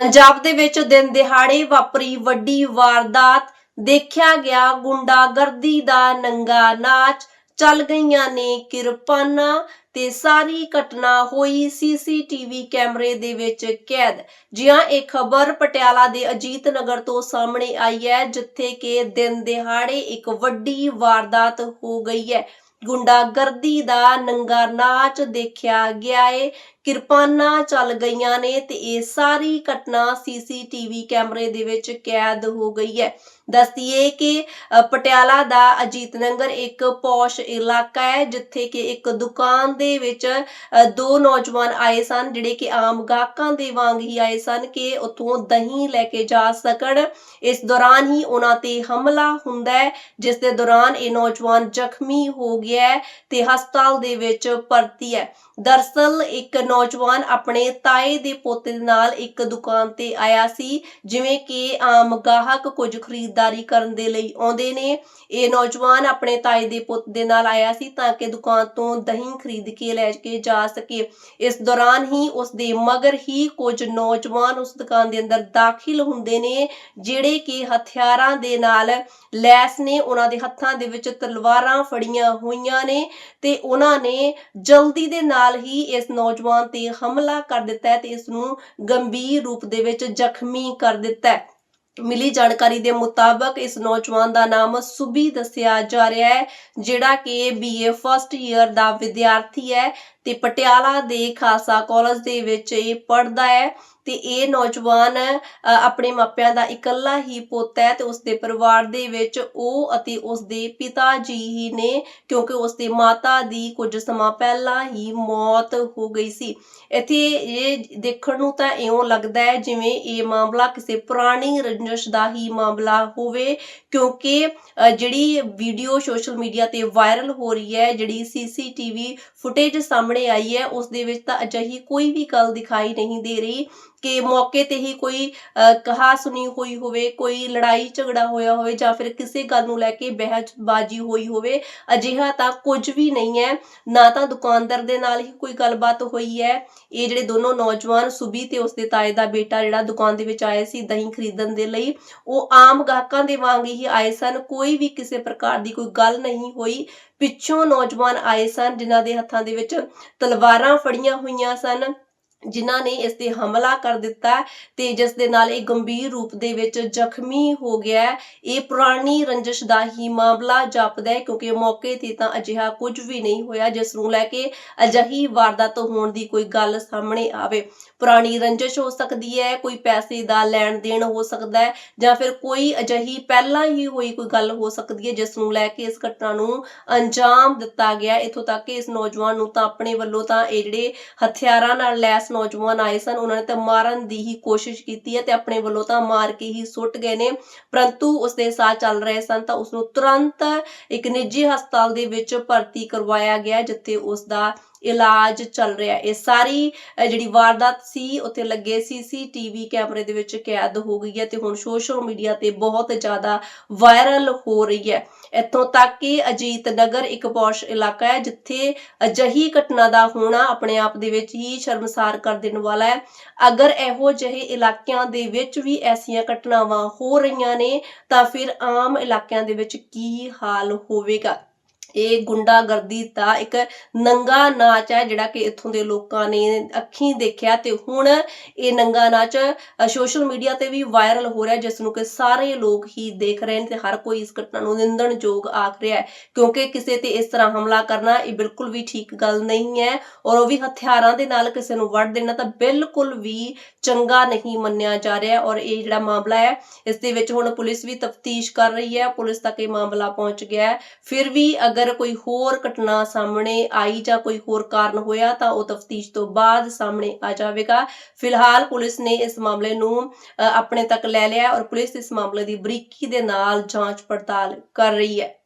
ਪੰਜਾਬ ਦੇ ਵਿੱਚ ਦਿਨ ਦਿਹਾੜੇ ਵਾਪਰੀ ਵੱਡੀ ਵਾਰਦਾਤ। ਦੇਖਿਆ ਗਿਆ ਗੁੰਡਾਗਰਦੀ ਦਾ ਨੰਗਾ ਨਾਚ। ਚੱਲ ਗਈਆਂ ਨੇ ਕਿਰਪਾਨਾਂ ਤੇ ਸਾਰੀ ਘਟਨਾ ਹੋਈ ਸੀਸੀਟੀਵੀ ਕੈਮਰੇ ਦੇ ਵਿੱਚ ਕੈਦ। ਜਿਹਾਂ ਇਹ ਖਬਰ ਪਟਿਆਲਾ ਦੇ ਅਜੀਤ ਨਗਰ ਤੋਂ ਸਾਹਮਣੇ ਆਈ ਹੈ, ਜਿੱਥੇ ਕਿ ਦਿਨ ਦਿਹਾੜੇ ਇੱਕ ਵੱਡੀ ਵਾਰਦਾਤ ਹੋ ਗਈ ਹੈ। ਗੁੰਡਾਗਰਦੀ ਦਾ ਨੰਗਾ ਨਾਚ ਦੇਖਿਆ ਗਿਆ ਏ। ਕਿਰਪਾਨਾਂ ਚੱਲ ਗਈਆਂ ਨੇ ਤੇ ਇਹ ਸਾਰੀ ਘਟਨਾ ਸੀਸੀਟੀਵੀ ਕੈਮਰੇ ਦੇ ਵਿੱਚ ਕੈਦ ਹੋ ਗਈ ਹੈ। ਦੱਸਦੀਏ ਕਿ ਪਟਿਆਲਾ ਦਾ ਅਜੀਤ ਨਗਰ ਇੱਕ ਪੌਸ਼ ਇਲਾਕਾ ਹੈ, ਜਿੱਥੇ ਕਿ ਇੱਕ ਦੁਕਾਨ ਦੇ ਵਿੱਚ ਦੋ ਨੌਜਵਾਨ ਆਏ ਸਨ, ਜਿਹੜੇ ਕਿ ਆਮ ਗਾਹਕਾਂ ਦੇ ਵਾਂਗ ਹੀ ਆਏ ਸਨ ਕਿ ਉਥੋਂ ਦਹੀਂ ਲੈ ਕੇ ਜਾ ਸਕਣ। ਇਸ ਦੌਰਾਨ ਹੀ ਉਹਨਾਂ ਤੇ ਹਮਲਾ ਹੁੰਦਾ ਹੈ, ਜਿਸ ਦੇ ਦੌਰਾਨ ਇਹ ਨੌਜਵਾਨ ਜ਼ਖਮੀ ਹੋ ਗਿਆ ਤੇ ਹਸਪਤਾਲ ਦੇ ਵਿੱਚ ਭਰਤੀ ਹੈ। ਦਰਸਲ, ਇੱਕ ਨੌਜਵਾਨ ਆਪਣੇ ਤਾਏ ਦੇ ਪੋਤੇ ਦੇ ਨਾਲ ਇੱਕ ਦੁਕਾਨ ਤੇ ਆਇਆ ਸੀ, ਜਿਵੇਂ ਕਿ ਆਮ ਗਾਹਕ ਕੁਝ ਖਰੀਦਦਾਰੀ ਕਰਨ ਦੇ ਲਈ ਆਉਂਦੇ ਨੇ। ਇਹ ਨੌਜਵਾਨ ਆਪਣੇ ਤਾਏ ਦੇ ਪੁੱਤ ਦੇ ਨਾਲ ਆਇਆ ਸੀ ਤਾਂ ਕਿ ਦੁਕਾਨ ਤੋਂ ਦਹੀਂ ਖਰੀਦ ਕੇ ਲੈ ਕੇ ਜਾ ਸਕੇ। ਇਸ ਦੌਰਾਨ ਹੀ ਉਸ ਦੇ ਮਗਰ ਹੀ ਕੁਝ ਨੌਜਵਾਨ ਉਸ ਦੁਕਾਨ ਦੇ ਅੰਦਰ ਦਾਖਲ ਹੁੰਦੇ ਨੇ, ਜਿਹੜੇ ਕਿ ਹਥਿਆਰਾਂ ਦੇ ਨਾਲ ਲੈਸ ਨੇ। ਉਹਨਾਂ ਦੇ ਹੱਥਾਂ ਦੇ ਵਿੱਚ ਤਲਵਾਰਾਂ ਫੜੀਆਂ ਹੋਈਆਂ ਨੇ ਤੇ ਉਹਨਾਂ ਨੇ ਜਲਦੀ ਦੇ ਨਾਲ ਹੀ ਇਸ ਨੌਜਵਾਨ ਤੇ ਹਮਲਾ ਕਰ ਦਿੱਤਾ ਹੈ ਤੇ ਇਸ ਨੂੰ ਗੰਭੀਰ ਰੂਪ ਦੇ ਵਿੱਚ ਜ਼ਖਮੀ ਕਰ ਦਿੱਤਾ ਹੈ। ਮਿਲੀ ਜਾਣਕਾਰੀ ਦੇ ਮੁਤਾਬਕ ਇਸ ਨੌਜਵਾਨ ਦਾ ਨਾਮ ਸੁਬੀ ਦੱਸਿਆ ਜਾ ਰਿਹਾ ਹੈ, ਜਿਹੜਾ ਕਿ ਬੀਏ ਫਸਟ ਈਅਰ ਦਾ ਵਿਦਿਆਰਥੀ ਹੈ ਤੇ ਪਟਿਆਲਾ ਦੇ ਖਾਲਸਾ ਕਾਲਜ ਦੇ ਵਿੱਚ ਇਹ ਪੜ੍ਹਦਾ ਹੈ ਤੇ ਇਹ ਨੌਜਵਾਨ ਆਪਣੇ ਮਾਪਿਆਂ ਦਾ ਇਕੱਲਾ ਹੀ ਪੁੱਤ ਹੈ ਤੇ ਉਸ ਦੇ ਪਰਿਵਾਰ ਦੇ ਵਿੱਚ ਉਹ ਅਤੇ ਉਸ ਦੇ ਪਿਤਾ ਜੀ ਹੀ ਨੇ ਕਿਉਂਕਿ ਉਸ ਦੇ ਮਾਤਾ ਦੀ ਕੁਝ ਸਮਾਂ ਪਹਿਲਾਂ ਹੀ ਮੌਤ ਹੋ ਗਈ ਸੀ। ਇੱਥੇ ਇਹ ਦੇਖਣ ਨੂੰ ਤਾਂ ਇਉਂ ਲੱਗਦਾ ਹੈ ਜਿਵੇਂ ਇਹ ਮਾਮਲਾ ਕਿਸੇ ਪੁਰਾਣੀ ਰੰਜਿਸ਼ ਦਾ ਹੀ ਮਾਮਲਾ ਹੋਵੇ ਕਿਉਂਕਿ ਜਿਹੜੀ ਵੀਡੀਓ ਸੋਸ਼ਲ ਮੀਡੀਆ ਤੇ ਵਾਇਰਲ ਹੋ ਰਹੀ ਹੈ, ਜਿਹੜੀ ਸੀਸੀਟੀਵੀ ਫੁਟੇਜ ਸਾਹਮਣੇ ਆਈ ਹੈ ਉਸ ਦੇ ਵਿੱਚ ਤਾਂ ਅਜਿਹੀ ਕੋਈ ਵੀ ਗੱਲ ਦਿਖਾਈ ਨਹੀਂ ਦੇ ਰਹੀ। ਕਿ ਮੌਕੇ ਤੇ ਹੀ ਕੋਈ ਕਹਾ ਸੁਣੀ ਹੋਈ ਹੋਵੇ, ਕੋਈ ਲੜਾਈ ਝਗੜਾ ਹੋਇਆ ਹੋਵੇ ਜਾਂ ਫਿਰ ਕਿਸੇ ਗੱਲ ਨੂੰ ਲੈ ਕੇ ਬਹਿਸਬਾਜ਼ੀ ਹੋਈ ਹੋਵੇ, ਅਜਿਹਾ ਤਾਂ ਕੁਝ ਵੀ ਨਹੀਂ ਹੈ। ਨਾ ਤਾਂ ਦੁਕਾਨਦਾਰ ਦੇ ਨਾਲ ਹੀ ਕੋਈ ਗੱਲਬਾਤ ਹੋਈ ਹੈ। ਇਹ ਜਿਹੜੇ ਦੋਨੋਂ ਨੌਜਵਾਨ ਸੁਬੀ ਤੇ ਉਸਦੇ ਤਾਏ ਦਾ ਬੇਟਾ ਜਿਹੜਾ ਦੁਕਾਨ ਦੇ ਵਿੱਚ ਆਏ ਸੀ ਦਹੀਂ ਖਰੀਦਣ ਦੇ ਲਈ, ਉਹ ਆਮ ਗਾਹਕਾਂ ਦੇ ਵਾਂਗ ਹੀ ਆਏ ਸਨ। ਕੋਈ ਵੀ ਕਿਸੇ ਪ੍ਰਕਾਰ ਦੀ ਕੋਈ ਗੱਲ ਨਹੀਂ ਹੋਈ। ਪਿੱਛੋਂ ਨੌਜਵਾਨ ਆਏ ਸਨ, ਜਿਨ੍ਹਾਂ ਦੇ ਹੱਥਾਂ ਦੇ ਵਿੱਚ ਤਲਵਾਰਾਂ ਫੜੀਆਂ ਹੋਈਆਂ ਸਨ। ਜਿਨ੍ਹਾਂ ਨੇ ਇਸ ਤੇ ਹਮਲਾ ਕਰ ਦਿੱਤਾ ਤੇ ਜਿਸ ਦੇ ਨਾਲ ਇਹ ਗੰਭੀਰ ਰੂਪ ਦੇ ਵਿੱਚ ਜ਼ਖਮੀ ਹੋ ਗਿਆ ਇਹ ਪੁਰਾਣੀ ਰੰਜਿਸ਼ ਦਾ ਹੀ ਮਾਮਲਾ ਜਾਪਦਾ ਹੈ ਕਿਉਂਕਿ ਮੌਕੇ ਤੇ ਤਾਂ ਅਜਿਹਾ ਕੁਝ ਵੀ ਨਹੀਂ ਹੋਇਆ, ਜਿਸ ਨੂੰ ਲੈ ਕੇ ਅਜਿਹੀ ਵਾਰਦਾਤ ਹੋਣ ਦੀ ਕੋਈ ਗੱਲ ਸਾਹਮਣੇ ਆਵੇ। ਪੁਰਾਣੀ ਰੰਜਿਸ਼ ਹੋ ਸਕਦੀ ਹੈ, ਕੋਈ ਪੈਸੇ ਦਾ ਲੈਣ ਦੇਣ ਹੋ ਸਕਦਾ ਹੈ ਜਾਂ ਫਿਰ ਕੋਈ ਅਜਿਹੀ ਪਹਿਲਾਂ ਹੀ ਹੋਈ ਕੋਈ ਗੱਲ ਹੋ ਸਕਦੀ ਹੈ, ਜਿਸ ਨੂੰ ਲੈ ਕੇ ਇਸ ਘਟਨਾ ਨੂੰ ਅੰਜਾਮ ਦਿੱਤਾ ਗਿਆ। ਇਥੋਂ ਤੱਕ ਕਿ ਇਸ ਨੌਜਵਾਨ ਨੂੰ ਤਾਂ ਆਪਣੇ ਵੱਲੋਂ ਤਾਂ ਇਹ ਜਿਹੜੇ ਹਥਿਆਰਾਂ ਨਾਲ ਲੈਸ ਨੌਜਵਾਨ ਆਏ ਸਨ। ਉਹਨਾਂ ਨੇ ਤਾਂ ਮਾਰਨ ਦੀ ਹੀ ਕੋਸ਼ਿਸ਼ ਕੀਤੀ ਹੈ ਤੇ ਆਪਣੇ ਵੱਲੋਂ ਤਾਂ ਮਾਰ ਕੇ ਹੀ ਸੁੱਟ ਗਏ ਨੇ। ਪਰੰਤੂ ਉਸ ਦੇ ਸਾਹ ਚੱਲ ਰਹੇ ਸਨ ਤਾਂ ਉਸ ਨੂੰ ਤੁਰੰਤ ਇੱਕ ਨਿੱਜੀ ਹਸਪਤਾਲ ਦੇ ਵਿੱਚ ਭਰਤੀ ਕਰਵਾਇਆ ਗਿਆ, ਜਿੱਥੇ ਉਸ ਦਾ ਇਲਾਜ ਚੱਲ ਰਿਹਾ ਇਹ ਸਾਰੀ ਜਿਹੜੀ ਵਾਰਦਾਤ ਸੀ, ਉੱਥੇ ਲੱਗੇ ਸੀਸੀਟੀਵੀ ਕੈਮਰੇ ਦੇ ਵਿੱਚ ਕੈਦ ਹੋ ਗਈ ਹੈ ਤੇ ਹੁਣ ਸੋਸ਼ਲ ਮੀਡੀਆ ਤੇ ਬਹੁਤ ਜ਼ਿਆਦਾ ਵਾਇਰਲ ਹੋ ਰਹੀ ਹੈ। ਇੱਥੋਂ ਤੱਕ ਕਿ ਅਜੀਤ ਨਗਰ ਇੱਕ ਪੌਸ਼ ਇਲਾਕਾ ਹੈ, ਜਿੱਥੇ ਅਜਿਹੀ ਘਟਨਾ ਦਾ ਹੋਣਾ ਆਪਣੇ ਆਪ ਦੇ ਵਿੱਚ ਹੀ ਸ਼ਰਮਸਾਰ ਕਰ ਦੇਣ ਵਾਲਾ ਹੈ। ਅਗਰ ਇਹੋ ਜਿਹੇ ਇਲਾਕਿਆਂ ਦੇ ਵਿੱਚ ਵੀ ਐਸੀਆਂ ਘਟਨਾਵਾਂ ਹੋ ਰਹੀਆਂ ਨੇ, ਤਾਂ ਫਿਰ ਆਮ ਇਲਾਕਿਆਂ ਦੇ ਵਿੱਚ ਕੀ ਹਾਲ ਹੋਵੇਗਾ? ਇਹ ਗੁੰਡਾਗਰਦੀ ਦਾ ਇੱਕ ਨੰਗਾ ਨਾਚ ਹੈ, ਜਿਹੜਾ ਕਿ ਇੱਥੋਂ ਦੇ ਲੋਕਾਂ ਨੇ ਅੱਖੀਂ ਦੇਖਿਆ ਤੇ ਹੁਣ ਇਹ ਨੰਗਾ ਨਾਚ ਸੋਸ਼ਲ ਮੀਡੀਆ ਤੇ ਵੀ ਵਾਇਰਲ ਹੋ ਰਿਹਾ ਜਿਸ ਨੂੰ ਕਿ ਸਾਰੇ ਲੋਕ ਹੀ ਦੇਖ ਰਹੇ ਨੇ ਤੇ ਹਰ ਕੋਈ ਇਸ ਘਟਨਾ ਨੂੰ ਨਿੰਦਣਯੋਗ ਆਖ ਰਿਹਾ ਹੈ। ਕਿਉਂਕਿ ਕਿਸੇ ਤੇ ਇਸ ਤਰ੍ਹਾਂ ਹਮਲਾ ਕਰਨਾ ਇਹ ਬਿਲਕੁਲ ਵੀ ਠੀਕ ਗੱਲ ਨਹੀਂ ਹੈ ਔਰ ਉਹ ਵੀ ਹਥਿਆਰਾਂ ਦੇ ਨਾਲ ਕਿਸੇ ਨੂੰ ਵੱਢ ਦੇਣਾ ਤਾਂ ਬਿਲਕੁਲ ਵੀ ਚੰਗਾ ਨਹੀਂ ਮੰਨਿਆ ਜਾ ਰਿਹਾ ਔਰ ਇਹ ਜਿਹੜਾ ਮਾਮਲਾ ਹੈ, ਇਸ ਦੇ ਵਿੱਚ ਹੁਣ ਪੁਲਿਸ ਵੀ ਤਫਤੀਸ਼ ਕਰ ਰਹੀ ਹੈ। ਪੁਲਿਸ ਤੱਕ ਇਹ ਮਾਮਲਾ ਪਹੁੰਚ ਗਿਆ ਹੈ। ਫਿਰ ਵੀ ਅਗਰ ਕੋਈ ਹੋਰ ਘਟਨਾ ਸਾਹਮਣੇ ਆਈ ਜਾਂ ਕੋਈ ਹੋਰ ਕਾਰਨ ਹੋਇਆ ਤਾਂ ਉਹ ਤਫਤੀਸ਼ ਤੋਂ ਬਾਅਦ ਸਾਹਮਣੇ ਆ ਜਾਵੇਗਾ। ਫਿਲਹਾਲ ਪੁਲਿਸ ਨੇ ਇਸ ਮਾਮਲੇ ਨੂੰ ਆਪਣੇ ਤੱਕ ਲੈ ਲਿਆ ਔਰ ਪੁਲਿਸ ਇਸ ਮਾਮਲੇ ਦੀ ਬਰੀਕੀ ਦੇ ਨਾਲ ਜਾਂਚ ਪੜਤਾਲ ਕਰ ਰਹੀ ਹੈ।